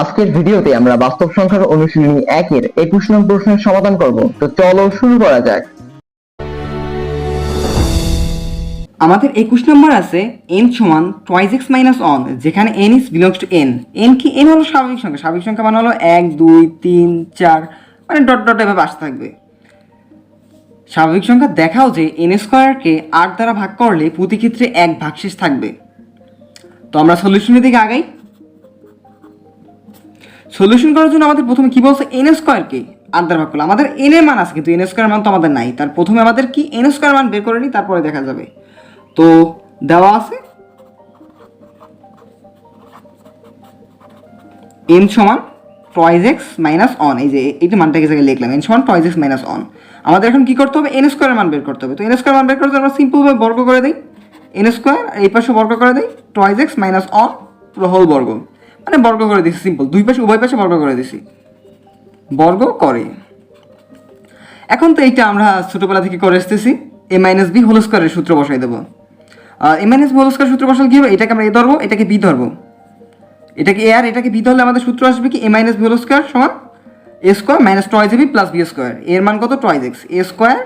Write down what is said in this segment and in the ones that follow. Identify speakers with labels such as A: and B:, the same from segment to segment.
A: আজকের ভিডিওতে আমরা বাস্তব সংখ্যার অনুশীলনী একের একুশ নং প্রশ্নের সমাধান করব। তো চলো শুরু করা যাক।
B: আমাদের একুশ নম্বর আছে এন সমান টয়েস এক্স মাইনাস অন যেখানে N is belongs to N N কি এন হলো স্বাভাবিক সংখ্যা? স্বাভাবিক সংখ্যা মানে হলো এক, দুই, তিন, চার মানে ডট ডট এভাবে আসতে থাকবে। স্বাভাবিক সংখ্যা দেখাও যে এন স্কোয়ারকে আট দ্বারা ভাগ করলে প্রতি ক্ষেত্রে এক ভাগশেষ থাকবে। তো আমরা সলিউশনের দিকে আগাই। সলিউশন করার জন্য আমাদের প্রথমে কি বলছে? এন স্কোয়ারকে আট দ্বারা ভাগ করলে। আমাদের এন এর মান আছে, কিন্তু এন স্কোয়ার মান তো আমাদের নাই। তার প্রথমে আমাদের কি? এন স্কোয়ার মান বের করে নিই তারপরে দেখা যাবে। তো দেওয়া আছে এন সমান টয়েস এক্স মাইনাস অন এই যে এইটা মানটা এই জায়গায় লিখলাম এন সমান টয়েস এক্স মাইনাস অন আমাদের এখন কি করতে হবে? এন স্কোয়ারের মান বের করতে হবে। তো এন স্কোয়ার মান বের করতে আমরা সিম্পলভাবে বর্গ করে দিই। এন স্কোয়ার এই পাশে বর্গ করে দিই twice X minus one whole বর্গ। মানে বর্গ করে দিছি সিম্পল দুই পাশে, উভয় পাশে বর্গ করে দিছি। বর্গ করে। এখন তো এইটা আমরা ছোটোবেলা থেকে করে আসতেছি। এ মাইনাস বি হোল স্কোয়ারের সূত্র বসাই দেবো। A minus B whole square সূত্র বসালে কী হবে? এটাকে আমরা এ ধরবো, এটাকে বি ধরবো। এটাকে এ আর এটাকে বি ধরলে আমাদের সূত্র আসবে কি? A minus B whole square সমান A square minus twice A B plus B square এর মান কত? Twice X A square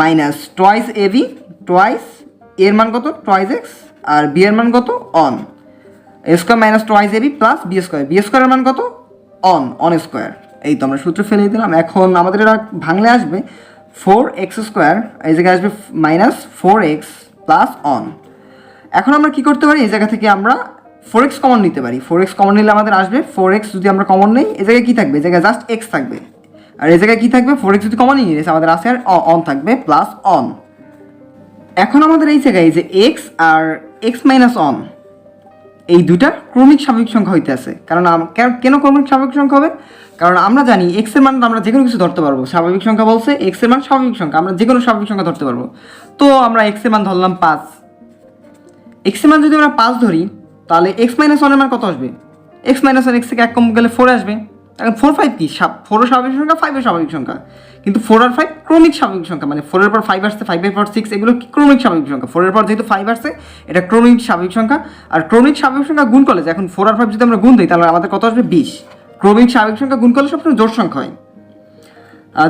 B: minus twice A B twice এর মান কত? টয়েস এক্স আর বি এর মান কত? One A square minus twice A B plus B square B স্কোয়ারের মান কত? অন অন স্কোয়ার এই তো আমরা সূত্র ফেলে দিলাম। এখন আমাদের এটা ভাঙলে আসবে ফোর এক্স স্কোয়ার এই জায়গায় আসবে minus four X plus one এখন আমরা কি করতে পারি? এই জায়গা থেকে আমরা ফোর এক্স কমন নিতে পারি। ফোর এক্স কমন নিলে আমাদের আসবে ফোর এক্স যদি আমরা কমন নেই, এই জায়গায় কী থাকবে? এই জায়গায় জাস্ট এক্স থাকবে। আর এই জায়গায় কী থাকবে? ফোর এক্স যদি কমন নিয়ে আমাদের আসে আর অন থাকবে প্লাস অন এখন আমাদের এই জায়গায় যে এক্স আর এক্স মাইনাস অন এই দুইটা ক্রমিক স্বাভাবিক সংখ্যা হইতে আছে। কারণ কেন ক্রমিক স্বাভাবিক সংখ্যা হবে? কারণ আমরা জানি এক্সের মান আমরা যে কোনো কিছু ধরতে পারব। স্বাভাবিক সংখ্যা বলছে এক্সের মান স্বাভাবিক সংখ্যা, আমরা যে কোনো স্বাভাবিক সংখ্যা ধরতে পারব। তো আমরা এক্সের মান ধরলাম পাঁচ। এক্সের মান যদি আমরা পাঁচ ধরি, তাহলে এক্স মাইনাস ওয়ানের মান কত আসবে? এক্স মাইনাস ওয়ান এক্স থেকে এক কম গেলে ফোর আসবে। এখন ফোর ফাইভ কি? ফোরও স্বাভাবিক সংখ্যা ফাইভের স্বাভাবিক সংখ্যা। কিন্তু ফোর আর ফাইভ ক্রমিক স্বাভাবিক সংখ্যা। মানে ফোরের পর ফাইভ আসছে ফাইভের পর সিক্স এগুলো কি ক্রমিক স্বাভাবিক সংখ্যা? ফোরের পর যেহেতু ফাইভ আসছে, এটা ক্রমিক স্বাভাবিক সংখ্যা। আর ক্রমিক স্বাভাবিক সংখ্যা গুণ করলে এখন ফোর আর ফাইভ যদি আমরা গুণ দিই, তাহলে আমাদের কত আসবে? বিশ। ক্রমিক স্বাভাবিক সংখ্যা গুণ করলে সবসময় জোর সংখ্যা হয়।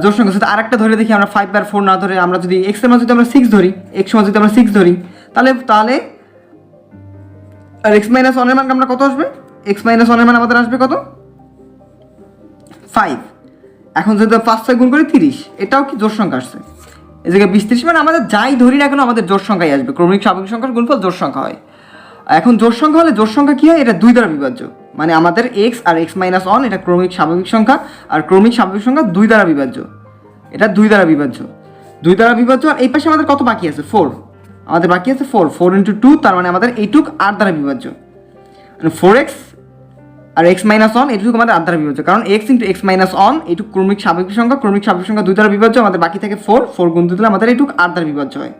B: জোর সংখ্যা। যদি আরেকটা ধরে দেখি, আমরা ফাইভ আর ফোর না ধরে, আমরা যদি এক্সের মান যদি আমরা সিক্স ধরি এক্স মান যদি আমরা সিক্স ধরি, তাহলে তাহলে আর এক্স মাইনাস ওয়ানের মান আমরা কত আসবে? এক্স মাইনাস ওয়ানের মান আমাদের আসবে কত? ফাইভ। এখন যদি পাঁচ ছয় গুণ করি তিরিশ, এটাও কি জোর সংখ্যা আসছে? এই জায়গায় বিশ মানে আমাদের যাই ধরি না কেন আমাদের জোর সংখ্যাই আসবে। ক্রমিক স্বাভাবিক সংখ্যার গুণফল জোর সংখ্যা হয়। এখন জোর সংখ্যা হলে জোর সংখ্যা কি হয়? এটা দুই দ্বারা বিভাজ্য। মানে আমাদের এক্স আর এক্স মাইনাস ওয়ান এটা ক্রমিক স্বাভাবিক সংখ্যা, আর ক্রমিক স্বাভাবিক সংখ্যা দুই দ্বারা বিভাজ্য। এটা দুই দ্বারা বিভাজ্য। দুই দ্বারা বিভাজ্য, আর এই পাশে আমাদের কত বাকি আছে? ফোর আমাদের বাকি আছে ফোর ফোর ইন্টু টু তার মানে আমাদের এইটুক আট দ্বারা বিভাজ্য। মানে ফোর এক্স আর এক্স মাইনাস অন এটুকু আমাদের দ্বারা বিভাজ্য। কারণ X into X minus one এইটুক ক্রমিক স্বাভাবিক সংখ্যা, ক্রমিক স্বাভাবিক সংখ্যা দুই দ্বারা বিভাজ্য, আমাদের বাকি থাকে ফোর ফোর গুণ দিলে আমাদের আট দ্বারা বিভাজ্য হয়।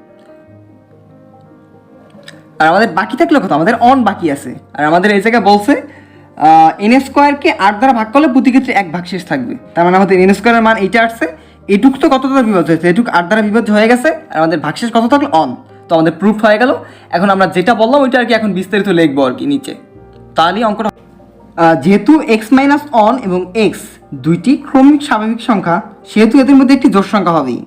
B: আর আমাদের বাকি থাকলে কত? আমাদের অন বাকি আছে। আর আমাদের এই জায়গায় বলছে এন স্কোয়ারকে আট দ্বারা ভাগ করলে প্রতি ক্ষেত্রে এক ভাগ শেষ থাকবে। তার মানে আমাদের এন স্কোয়ারের মান এইটা আসছে। এটুক তো কত দ্বারা বিভাজ্য হয়েছে? এটুক আট দ্বারা বিভাজ্য হয়ে গেছে। আর আমাদের ভাগশেষ কত থাকল? অন তো আমাদের প্রুফ হয়ে গেল। এখন আমরা যেটা বললাম, ওইটা আর কি এখন বিস্তারিত লিখব আর কি নিচে। তাহলেই অঙ্কটা যেহেতু এক্স মাইনাস অন এবং এক্স দুইটি ক্রমিক স্বাভাবিক সংখ্যা, সেহেতু এদের মধ্যে একটি জোড় সংখ্যা হবেই।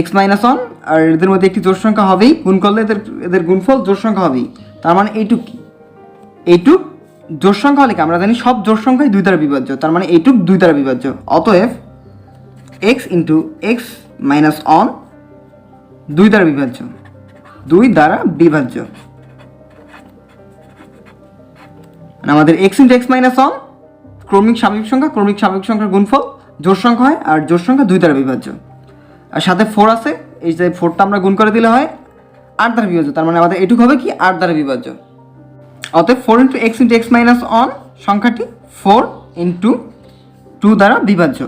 B: এক্স মাইনাস অন আর এদের মধ্যে একটি জোড় সংখ্যা হবেই, গুণ করলে এদের এদের গুণফল জোড় সংখ্যা হবেই। তার মানে এইটুক কি? এইটুক জোড় সংখ্যা হলে কি? আমরা জানি সব জোড় সংখ্যাই দুই দ্বারা বিভাজ্য, তার মানে এইটুক দুই দ্বারা বিভাজ্য। অতএব X into X minus one দুই দ্বারা বিভাজ্য। দুই দ্বারা বিভাজ্য। মানে আমাদের X into X minus one ক্রমিক স্বাভাবিক সংখ্যা, ক্রমিক স্বাভাবিক সংখ্যার গুণফল জোর সংখ্যা হয় আর জোর সংখ্যা দুই দ্বারা বিভাজ্য। আর সাথে ফোর আছে, এই যে ফোরটা আমরা গুণ করে দিলে হয় আট দ্বারা বিভাজ্য। তার মানে আমাদের এটুক হবে কি? আট দ্বারা বিভাজ্য। অতএব four into X into X minus one সংখ্যাটি ফোর ইন্টু টু দ্বারা বিভাজ্য।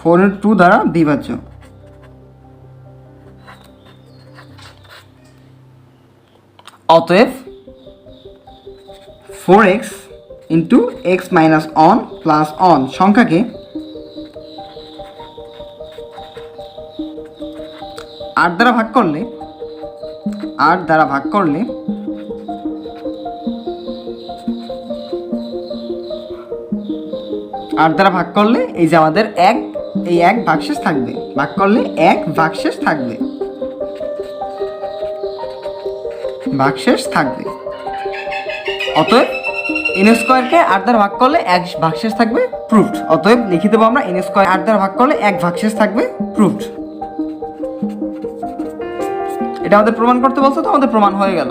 B: ফোর ইন্টু টু দ্বারা বিভাজ্য। অতএব four X into X minus one plus one সংখ্যাকে আট দ্বারা ভাগ করলে, আট দ্বারা ভাগ করলে আট দ্বারা ভাগ করলে এই যে আমাদের এক, এই এক ভাগশেষ থাকবে। ভাগ করলে এক ভাগশেষ থাকবে। ভাগশেষ থাকবে। অতএব এন স্কোয়ারকে আট দ্বারা ভাগ করলে এক ভাগশেষ থাকবে প্রুফড। অতএব লিখে দেবো আমরা এন স্কোয়ার আট দ্বারা ভাগ করলে এক ভাগশেষ থাকবে প্রুফড। এটা আমাদের প্রমাণ করতে বলছো তো আমাদের প্রমাণ হয়ে গেল।